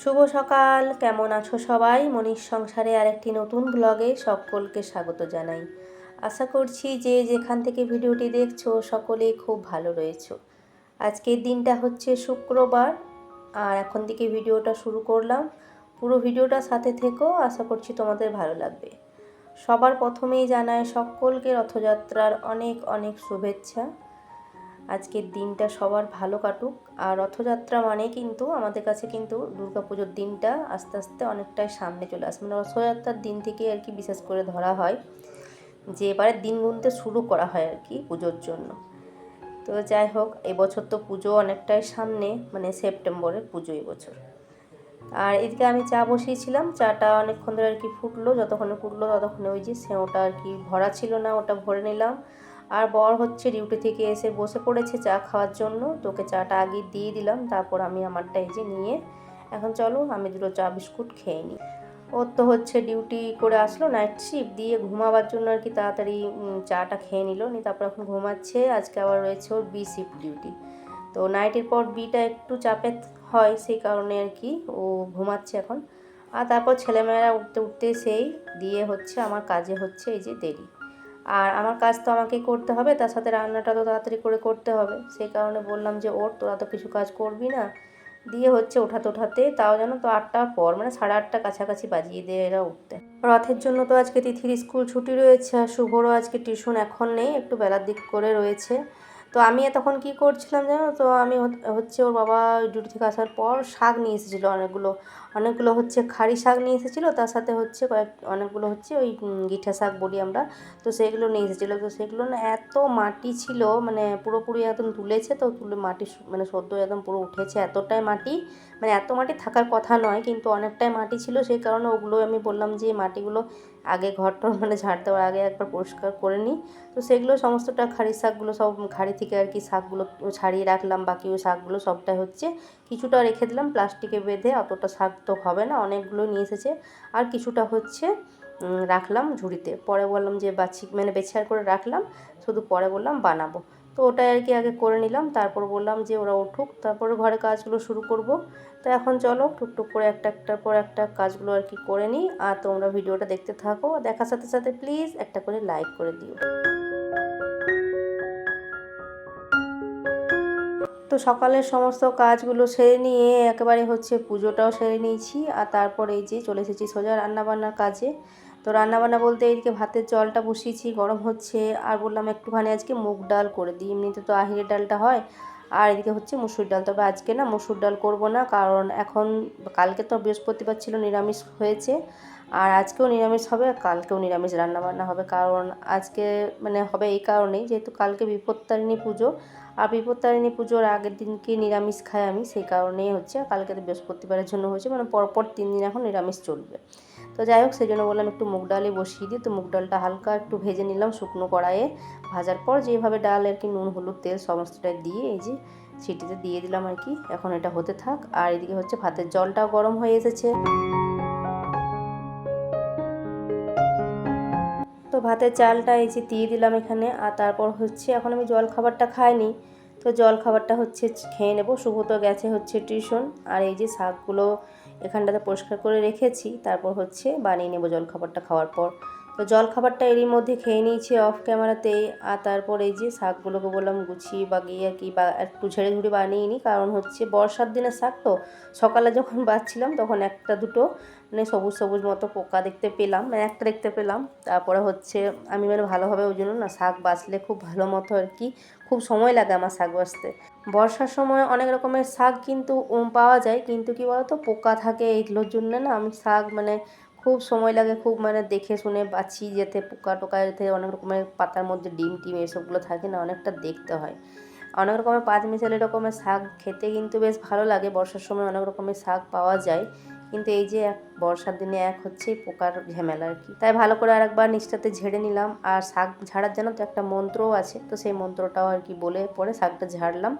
শুভ সকাল, কেমন আছো সবাই? মনীষ সংসারে আরেকটি নতুন ব্লগে সকলকে স্বাগত জানাই। আশা করছি যে যেখান থেকে ভিডিওটি দেখছ, সকলেই খুব ভালো রয়েছো। আজকের দিনটা হচ্ছে শুক্রবার, আর এখন থেকে ভিডিওটা শুরু করলাম। পুরো ভিডিওটা সাথে থেকেও আশা করছি তোমাদের ভালো লাগবে। সবার প্রথমেই জানায় সকলকে রথযাত্রার অনেক অনেক শুভেচ্ছা। আজকের দিনটা সবার ভালো কাটুক। আর রথযাত্রা মানে কিন্তু আমাদের কাছে কিন্তু দুর্গাপুজোর দিনটা আস্তে আস্তে অনেকটাই সামনে চলে আসে। মানে রথযাত্রার দিন থেকে আর কি বিশেষ করে ধরা হয় যে এবারে দিন গুনতে শুরু করা হয় আর কি পুজোর জন্য। তো যাই হোক, এবছর তো পুজো অনেকটাই সামনে মানে সেপ্টেম্বরের পুজো এবছর। আর এদিকে আমি চা বসিয়েছিলাম, চাটা অনেকক্ষণ ধরে আর কি ফুটলো, যতক্ষণে ফুটলো ততক্ষণে ওই যে সেওটা আর কি ভরা ছিল না, ওটা ভরে নিলাম। আর বর হচ্ছে ডিউটি থেকে এসে বসে পড়েছে চা খাওয়ার জন্য। তোকে চাটা আগে দিয়ে দিলাম, তারপর আমি আমারটা এই যে নিয়ে, এখন চলো আমি দুটো চা বিস্কুট খেয়ে নিই। ওর তো হচ্ছে ডিউটি করে আসলো নাইট শিফট দিয়ে ঘুমাবার জন্য আর কি তাড়াতাড়ি চাটা খেয়ে নিল নি তারপর এখন ঘুমাচ্ছে। আজকে আবার রয়েছে ওর বি শিফট ডিউটি তো নাইটের পর বিটা একটু চাপে হয়, সেই কারণে আর কি ও ঘুমাচ্ছে এখন। আর তারপর ছেলেমেয়েরা উঠতে উঠতে সেই, দিয়ে হচ্ছে আমার কাজে হচ্ছে এই যে দেরি। আর আমার কাজ তো আমাকে করতে হবে, তার সাথে রান্নাটা তো তাড়াতাড়ি করে করতে হবে। সেই কারণে বললাম যে, ওর, তোরা তো কিছু কাজ করবি না। দিয়ে হচ্ছে ওঠাতে ওঠাতে তাও যেন তো আটটার পর মানে সাড়ে আটটা কাছাকাছি বাজিয়ে দিয়ে এরা উঠতে। রথের জন্য তো আজকে তিথির স্কুল ছুটি রয়েছে, আর শুভরও আজকে টিউশন এখন নেই, একটু বেলার দিক করে রয়েছে। তো আমি তখন কি করছিলাম জানো তো, আমি হচ্ছে ওর বাবা ডিউটি থেকে আসার পর শাক নিয়ে এসেছিল অনেকগুলো অনেকগুলো হচ্ছে খাড়ি শাক নিয়ে এসেছিল, তার সাথে হচ্ছে কয়েক, অনেকগুলো হচ্ছে ওই গিঠা শাক বলি আমরা, তো সেগুলো নিয়ে এসেছিল। তো সেগুলো না এত মাটি ছিল মানে পুরোপুরি একদম তুলেছে তো, তুলে মাটি মানে সদ্য একদম পুরো উঠেছে। এতটাই মাটি মানে এত মাটি থাকার কথা নয়, কিন্তু অনেকটাই মাটি ছিল, সেই কারণে ওগুলো আমি বললাম যে মাটিগুলো আগে ঘরটর মানে ঝাড় দেওয়ার আগে একবার পরিষ্কার করে নিই। তো সেগুলো সমস্তটা খাড়ি শাকগুলো সব খাড়ি থেকে আর কি শাকগুলো ছাড়িয়ে রাখলাম, বাকি ওই শাকগুলো সবটাই হচ্ছে। কিছুটা রেখে দিলাম, প্লাস্টিকে বেঁধে অতটা শাক তো হবে না, অনেকগুলো নিয়ে এসেছে। আর কিছুটা হচ্ছে রাখলাম ঝুড়িতে। পরে বললাম যে বাছি মানে বেছে করে রাখলাম, শুধু পরে বললাম বানাবো। তো ওটাই আর কি আগে করে নিলাম, তারপর বললাম যে ওরা উঠুক, তারপরে ঘরে কাজগুলো শুরু করব। তো এখন চলো টুকটুক করে একটা একটার পর একটা কাজগুলো আর কি করে নিই, আর তোমরা ভিডিওটা দেখতে থাকো। দেখার সাথে সাথে প্লিজ একটা করে লাইক করে দিও। তো সকালের সমস্ত কাজগুলো সেরে নিয়ে একেবারে হচ্ছে পুজোটাও সেরে নিয়েছি, আর তারপর এই যে চলে এসেছি সোজা রান্নাবান্নার কাজে। তো রান্নাবান্না বলতে এইদিকে ভাতের জলটা বসিয়েছি, গরম হচ্ছে। আর বললাম একটুখানি আজকে মুগ ডাল করে দিই। এমনিতে তো আহিরের ডালটা হয়। আর এদিকে হচ্ছে মুসুর ডাল। তবে আজকে না মুসুর ডাল করব না, কারণ এখন কালকে তো বৃহস্পতিবার ছিল, নিরামিষ হয়েছে। আর আজকেও নিরামিষ হবে কালকেও নিরামিষ রান্নাবান্না হবে। কারণ আজকে মানে হবে এই কারণেই, যেহেতু কালকে বিপত্তারিণী পুজো আর বিপত্তারিণী পুজোর আগের দিনকে নিরামিষ খাই আমি? সেই কারণেই হচ্ছে কালকে তো বৃহস্পতিবারের জন্য হয়েছে মানে পরপর তিন দিন এখন নিরামিষ চলবে। তো যাই হোক সেই জন্য বললাম একটু মুগ ডালে বসিয়ে দিই। তো মুগ ডালটা হালকা একটু ভেজে নিলাম শুকনো কড়াইয়ে। ভাজার পর যেভাবে ডাল আর কি নুন, হলুদ, তেল সমস্তটা দিয়ে এই যে সিটিতে দিয়ে দিলাম আর কি। এখন এটা হতে থাক। আর এদিকে হচ্ছে ভাতের জলটাও গরম হয়ে এসেছে। ভাতের চালটা এই যে দিয়ে দিলাম এখানে, আর তারপর হচ্ছে এখন আমি জল খাবারটা খাইনি। তো জল খাবারটা হচ্ছে খেয়ে নেব। শুভ তো গেছে হচ্ছে টিউশন, আর এই যে শাকগুলো এখানটাতে পরিষ্কার করে রেখেছি। তারপর হচ্ছে বানিয়ে নেব জল খাবারটা খাওয়ার পর। তো জল খাবারটা এরই মধ্যে খেয়ে নিয়েছি অফ ক্যামেরাতেই আর তারপর এই যে শাকগুলোকে বললাম গুছিয়ে বাগিয়ে আর কি বা একটু ঝেড়ে ঝুড়ে বানিয়ে নিই। কারণ হচ্ছে বর্ষার দিনের শাক তো, সকালে যখন বাচ্ছিলাম তখন একটা দুটো মানে সবুজ সবুজ মতো পোকা দেখতে পেলাম মানে একটা দেখতে পেলাম। তারপরে হচ্ছে আমি মানে ভালোভাবে ওই জন্য না শাক বাঁচলে খুব ভালো মতো আর কি, খুব সময় লাগে আমার শাক বাঁচতে। বর্ষার সময় অনেক রকমের শাক কিন্তু পাওয়া যায়, কিন্তু কি বলতো পোকা থাকে এইগুলোর জন্য না আমি শাক মানে খুব সময় লাগে খুব মানে দেখে শুনে বাছি যেতে পোকা টোকা যেতে অনেক রকমের পাতার মধ্যে ডিম টিম এসবগুলো থাকে না অনেকটা দেখতে হয়। অনেক রকমের পাঁচ মিশালি রকমের শাক খেতে কিন্তু বেশ ভালো লাগে, বর্ষার সময় অনেক রকমের শাক পাওয়া যায়। কিন্তু এই যে এক বর্ষার দিনে এক হচ্ছে পোকার ঝামেলা আর কি। তাই ভালো করে আরেকবার নিচটাতে ঝেড়ে নিলাম। আর শাক ঝাড়ার জন্য তো একটা মন্ত্রও আছে, তো সেই মন্ত্রটাও আর কি বলে পরে শাকটা ঝাড়লাম।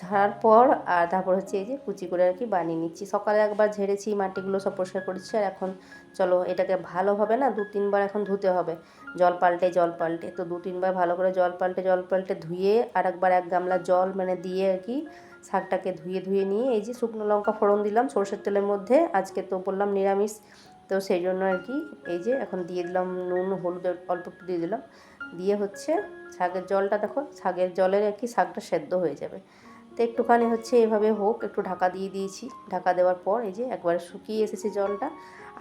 ঝাড়ার পর, আর তারপর হচ্ছে এই যে কুচি করে আর কি বানিয়ে নিচ্ছি। সকালে একবার ঝেড়েছি, মাটিগুলো সব পরিষ্কার করেছি, আর এখন চলো এটাকে ভালোভাবে না, দু তিনবার এখন ধুতে হবে। জল পাল্টে জল পাল্টে। তো দু তিনবার ভালো করে জল পাল্টে জল পাল্টে ধুয়ে, আর একবার এক গামলা জল মানে দিয়ে আর কি শাকটাকে ধুয়ে ধুয়ে নিয়ে এই যে শুকনো লঙ্কা ফোড়ন দিলাম সরষের তেলের মধ্যে। আজকে তো বললাম নিরামিষ, তো সেই জন্য আর কি এই যে এখন দিয়ে দিলাম নুন, হলুদ, অল্প একটু দিয়ে দিলাম। দিয়ে হচ্ছে শাকের জলটা দেখো, শাকের জলের আর কি শাকটা সেদ্ধ হয়ে যাবে। তো একটুখানি হচ্ছে এভাবে হোক, একটু ঢাকা দিয়ে দিয়েছি। ঢাকা দেওয়ার পর এই যে একবারে শুকিয়ে এসেছে জলটা।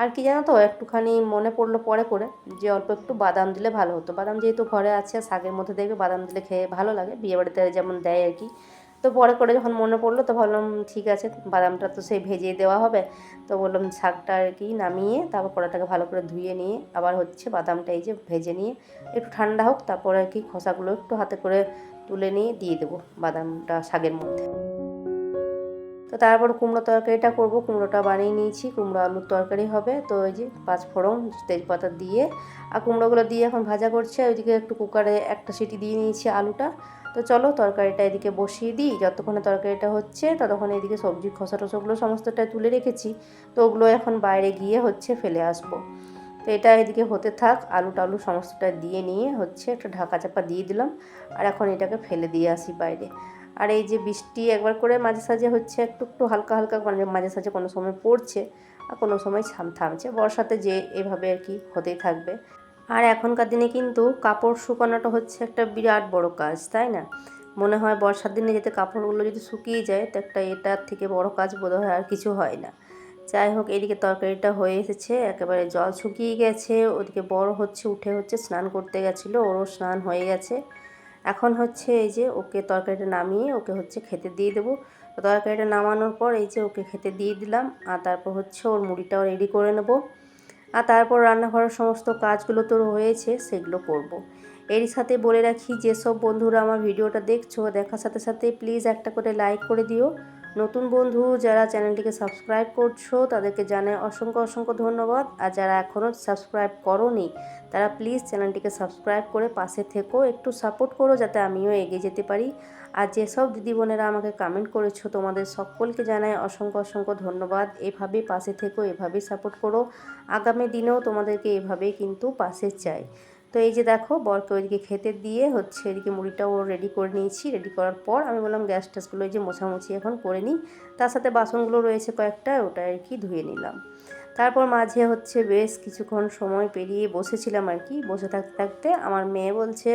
আর কি জানো তো, একটুখানি মনে পড়ল পরে করে যে অল্প একটু বাদাম দিলে ভালো হতো। বাদাম যেহেতু ঘরে আছে শাকের মধ্যে দেখবে বাদাম দিলে খেয়ে ভালো লাগে, বিয়েবাড়িতে যেমন দেয় আর কি। তো পরে করে যখন মনে পড়ল তো ভাবলাম, ঠিক আছে, বাদামটা তো সেই ভেজে দেওয়া হবে। তো বললাম, শাকটা আর কি নামিয়ে তারপর কড়াটাকে ভালো করে ধুয়ে নিয়ে আবার হচ্ছে বাদামটা এই যে ভেজে নিয়ে একটু ঠান্ডা হোক, তারপরে আর কি খোসাগুলো একটু হাতে করে তুলে নিয়ে দিয়ে দেবো বাদামটা শাকের মধ্যে। তো তারপর কুমড়ো তরকারিটা করব। কুমড়োটা বানিয়ে নিয়েছি। কুমড়ো আলুর তরকারি হবে। তো ওই যে পাঁচ ফোড়ন, তেজপাতা দিয়ে। আর কুমড়োগুলো দিয়ে এখন ভাজা করছে। ওইদিকে একটু কুকারে একটা সিটি দিয়ে নিয়েছি আলুটা। তো চলো তরকারিটা এদিকে বসিয়ে দিই। যতক্ষণে তরকারিটা হচ্ছে, ততক্ষণ এদিকে সবজি খসা টসাগুলো সমস্তটা তুলে রেখেছি। তো ওগুলো এখন বাইরে গিয়ে হচ্ছে ফেলে আসব। তো এটা এদিকে হতে থাক আলু টালু সমস্তটা দিয়ে নিয়ে হচ্ছে একটা ঢাকা চাপা দিয়ে দিলাম। আর এখন এটাকে ফেলে দিয়ে আসি বাইরে। আর এই যে বৃষ্টি একবার করে মাঝে সাঝে হচ্ছে একটু একটু হালকা হালকা মানে মাঝে সাঝে কোনো সময় পড়ছে আর কোনো সময় ছাম, থামছে। বর্ষাতে যে এভাবে আর কি হতেই থাকবে। আর এখনকার দিনে কিন্তু কাপড় শুকানোটা হচ্ছে একটা বিরাট বড় কাজ, তাই না? মনে হয় বর্ষার দিনে যেতে কাপড়গুলো যদি শুকিয়ে যায়, তো একটা এটার থেকে বড় কাজ বোধ হয় আর কিছু হয় না। যাই হোক, এদিকে তরকারিটা হয়ে এসেছে, একেবারে জল শুকিয়ে গেছে, ওদিকে বড় হচ্ছে, উঠে হচ্ছে, স্নান করতে গেছিল, ওরও স্নান হয়ে গেছে। এখন হচ্ছে এই যে ওকে তরকারিটা নামিয়ে ওকে হচ্ছে খেতে দিয়ে দেবো। তরকারিটা নামানোর পর এই যে ওকে খেতে দিয়ে দিলাম, আর তারপর হচ্ছে ওর মুড়িটাও রেডি করে নেব। আর তারপর রান্নাঘরের সমস্ত কাজগুলো তোর হয়েছে সেগুলো করব। এরই সাথে বলে রাখি, যেসব বন্ধুরা আমার ভিডিওটা দেখছ, দেখার সাথে সাথে প্লিজ একটা করে লাইক করে দিও। নতুন বন্ধু যারা চ্যানেলটিকে সাবস্ক্রাইব করছ, তাদেরকে জানাই অসংখ্য অসংখ্য ধন্যবাদ। আর যারা এখনও সাবস্ক্রাইব করনি, তারা প্লিজ চ্যানেলটিকে সাবস্ক্রাইব করে পাশে থেকো, একটু সাপোর্ট করো যাতে আমিও এগিয়ে যেতে পারি। আর যেসব দিদি বোনেরা আমাকে কমেন্ট করেছ, তোমাদের সকলকে জানাই অসংখ্য অসংখ্য ধন্যবাদ। এভাবেই পাশে থেকো, এভাবেই সাপোর্ট করো। আগামী দিনেও তোমাদেরকে এভাবেই কিন্তু পাশে চাই। তো এই যে দেখো বরকে ওইদিকে খেতে দিয়ে হচ্ছে এদিকে মুড়িটাও রেডি করে নিয়েছি। রেডি করার পর আমি বললাম, গ্যাস ট্যাসগুলো এই যে মোছামুছি এখন করে নিই। তার সাথে বাসনগুলো রয়েছে কয়েকটা, ওটা আর কি ধুয়ে নিলাম। তারপর মাঝে হচ্ছে বেশ কিছুক্ষণ সময় পেরিয়ে বসেছিলাম আর কি। বসে থাকতে থাকতে আমার মেয়ে বলছে,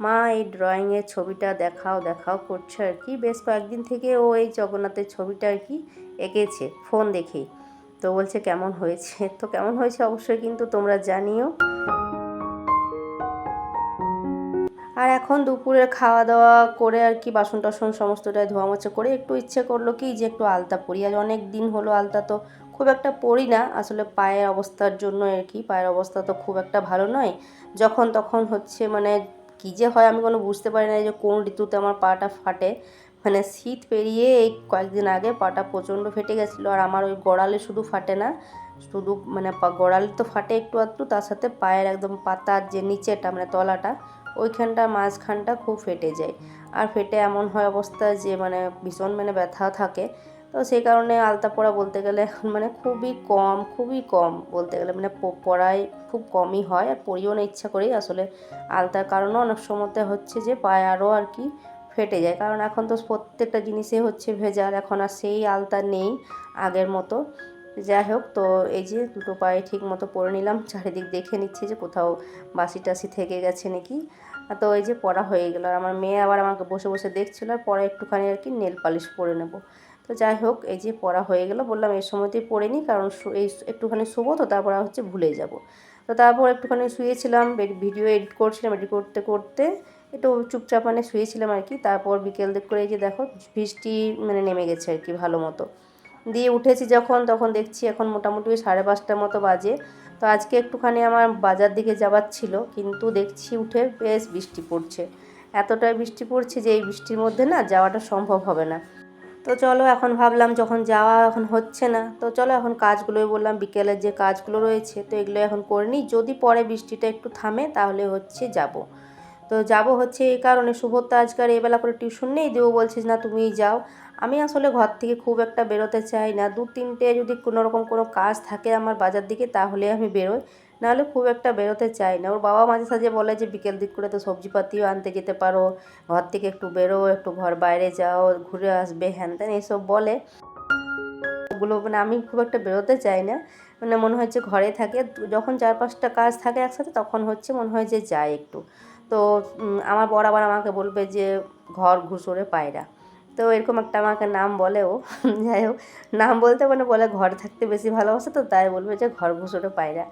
মা, এই ড্রয়িংয়ের ছবিটা দেখাও দেখাও করছে আর কি। বেশ কয়েকদিন থেকে ও এই জগন্নাথের ছবিটা আর কি এঁকেছে ফোন দেখেই। তো বলছে, কেমন হয়েছে? তো কেমন হয়েছে অবশ্যই কিন্তু তোমরা জানিও। আর এখন দুপুরের খাওয়া দাওয়া করে আর কি বাসন টাসন সমস্তটাই ধোয়া মোছা করে একটু ইচ্ছে করল কি যে একটু আলতা পরি। আজ অনেক দিন হলো আলতা তো খুব একটা পরি না, আসলে পায়ের অবস্থার জন্য আর কি, পায়ের অবস্থা তো খুব একটা ভালো নয়। যখন তখন হচ্ছে মানে কী যে হয় আমি কোনো বুঝতে পারি না যে কোন ঋতুতে আমার পাটা ফাটে। মানে শীত পেরিয়ে এই কয়েকদিন আগে পাটা প্রচণ্ড ফেটে গেছিল আর আমার ওই গড়ালে শুধু ফাটে না, শুধু মানে গড়ালে তো ফাটে একটু আধটু, তার সাথে পায়ের একদম পাতার যে নিচেটা মানে তলাটা ওইখানটা মাঝখানটা খুব ফেটে যায়। আর ফেটে এমন হয় অবস্থা যে মানে ভীষণ মানে ব্যথা থাকে। তো সেই কারণে আলতা পড়া বলতে গেলে এখন মানে খুবই কম খুবই কম বলতে গেলে। মানে পড়াই খুব কমই হয় আর পড়িও না ইচ্ছা করেই আসলে। আলতার কারণও অনেক সময়তে হচ্ছে যে, পায়ে আরও আর কি ফেটে যায়। কারণ এখন তো প্রত্যেকটা জিনিসে হচ্ছে ভেজাল। এখন আর সেই আলতা নেই আগের মতো। যাই হোক, তো এই যে দুটো পায়ে ঠিক মতো পরে নিলাম, চারিদিক দেখে নিচ্ছে যে কোথাও বাসি টাসি থেকে গেছে নাকি। তো এই যে পড়া হয়ে গেল, আর আমার মেয়ে আবার আমাকে বসে বসে দেখছিলো, আর পরে একটুখানি আর কি নেল পালিশ পরে নেব। তো যাই হোক, এই যে পড়া হয়ে গেল, বললাম এই সময়তেই পড়ে নিই, কারণ এই একটুখানি শুবো তো, তারপর হচ্ছে ভুলে যাব। তো তারপর একটুখানি শুয়েছিলাম ভিডিও এডিট করছিলাম, এডিট করতে করতে একটু চুপচাপ মানে শুয়েছিলাম আর কি। তারপর বিকেল দিক করে এই যে দেখো, বৃষ্টি মানে নেমে গেছে আর কি ভালো মতো। দিয়ে উঠেছি যখন, তখন দেখছি এখন মোটামুটি সাড়ে পাঁচটার মতো বাজে। তো আজকে একটুখানি আমার বাজার দিকে যাবার ছিল, কিন্তু দেখছি উঠে বেশ বৃষ্টি পড়ছে। এতটাই বৃষ্টি পড়ছে যে এই বৃষ্টির মধ্যে না যাওয়াটা সম্ভব হবে না। তো চলো এখন ভাবলাম যখন যাওয়া এখন হচ্ছে না, তো চলো এখন কাজগুলোই বললাম, বিকেলের যে কাজগুলো রয়েছে, তো এগুলো এখন করে নিই। যদি পরে বৃষ্টিটা একটু থামে, তাহলে হচ্ছে যাব। তো যাব হচ্ছে এই কারণে শুভত্তা আজকাল এবেলা করে টিউশন নেই দেবো বলছিস না তুমি যাও। আমি আসলে ঘর থেকে খুব একটা বেরোতে চাই না। দু তিনটে যদি কোনো রকম কোনো কাজ থাকে আমার বাজার দিকে, তাহলে আমি বেরোই। নাহলে খুব একটা বেরোতে চাই না। ওর বাবা মাঝে সাঝে বলে যে, বিকেল দিক করে তো সবজিপাতিও আনতে যেতে পারো। ঘর থেকে একটু বেরো, একটু ঘর বাইরে যাও, ঘুরে আসবে। হ্যান ত্যান এইসব বলে। ওগুলো মানে আমি খুব একটা বেরোতে চাই না। মানে মনে হচ্ছে ঘরে থাকে। যখন চার পাঁচটা কাজ থাকে একসাথে, তখন হচ্ছে মনে হয় যে যায় একটু। তো আমার বর আবার আমাকে বলবে যে, ঘর ঘুষোরে পায়রা। তো এরকম একটা আমাকে নাম বলে ও যাই হোক, নাম বলতে মানে বলে ঘরে থাকতে বেশি ভালোবাসে তো, তাই বলবে যে ঘর ঘুষোরে পায়রা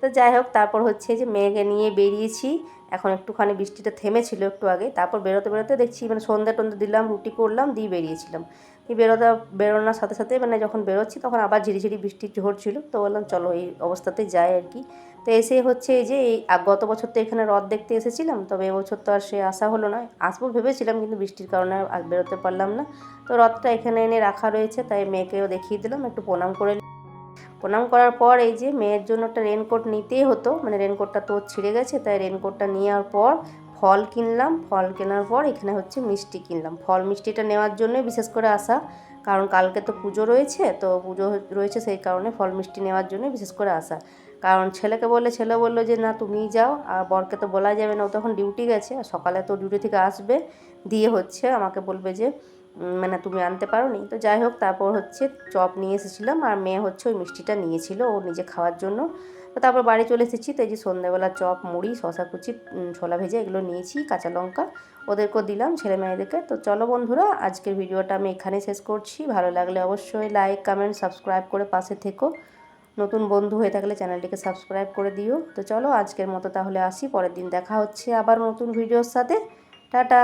তো যাই হোক, তারপর হচ্ছে যে মেয়েকে নিয়ে বেরিয়েছি। এখন একটুখানি বৃষ্টিটা থেমেছিল একটু আগে তারপর বেরোতে বেরোতে দেখছি মানে সন্ধ্যা টন্ধে দিলাম, রুটি করলাম, দিয়ে বেরিয়েছিলাম। এই বেরোতে, বেরোনোর সাথে সাথে মানে যখন বেরোচ্ছি তখন আবার ঝিরিঝিরি বৃষ্টি ঝরছিল তো বললাম চলো এই অবস্থাতে যাই আর কি। তো এসে হচ্ছে এই যে এই গত বছর তো এখানে রথ দেখতে এসেছিলাম তবে এবছর তো আর সে আসা হলো না। আসব ভেবেছিলাম কিন্তু বৃষ্টির কারণে আর বেরোতে পারলাম না। তো রথটা এখানে এনে রাখা রয়েছে, তাই মেয়েকেও দেখিয়ে দিলাম, একটু প্রণাম করে প্রণাম করার পর এই যে মেয়ের জন্য একটা রেনকোট নিতেই হতো মানে রেনকোটটা তো ছিঁড়ে গেছে, তাই রেনকোটটা নেওয়ার পর ফল কিনলাম। ফল কেনার পর এখানে হচ্ছে মিষ্টি কিনলাম। ফল মিষ্টিটা নেওয়ার জন্যই বিশেষ করে আসা, কারণ কালকে তো পুজো রয়েছে, তো পুজো রয়েছে সেই কারণে ফল মিষ্টি নেওয়ার জন্যই বিশেষ করে আসা। কারণ ছেলেকে বললে ছেলে বলল যে, না, তুমিই যাও। আর বরকে তো বলা যাবে না, ও তখন ডিউটি গেছে। সকালে তো ডিউটি থেকে আসবে, দিয়ে হচ্ছে আমাকে বলবে যে মানে তুমি আনতে পারো নি তো যাই হোক, তারপর হচ্ছে চপ নিয়ে এসেছিলাম। আর মেয়ে হচ্ছে ওই মিষ্টিটা নিয়েছিল ও নিজে খাওয়ার জন্য। তো তারপর বাড়ি চলে এসেছি। তো এই যে সন্ধ্যাবেলা চপ, মুড়ি শশা কুচি ছোলা ভেজে এগুলো নিয়েছি, কাঁচা লঙ্কা ওদেরকেও দিলাম ছেলে মেয়েদেরকে। তো চলো বন্ধুরা, আজকের ভিডিওটা আমি এখানে শেষ করছি। ভালো লাগলে অবশ্যই লাইক কমেন্ট সাবস্ক্রাইব করে পাশে থেকো। নতুন বন্ধু হয়ে থাকলে চ্যানেলটিকে সাবস্ক্রাইব করে দিও। তো চলো আজকের মতো তাহলে আসি, পরের দিন দেখা হচ্ছে আবার নতুন ভিডিওর সাথে। টাটা!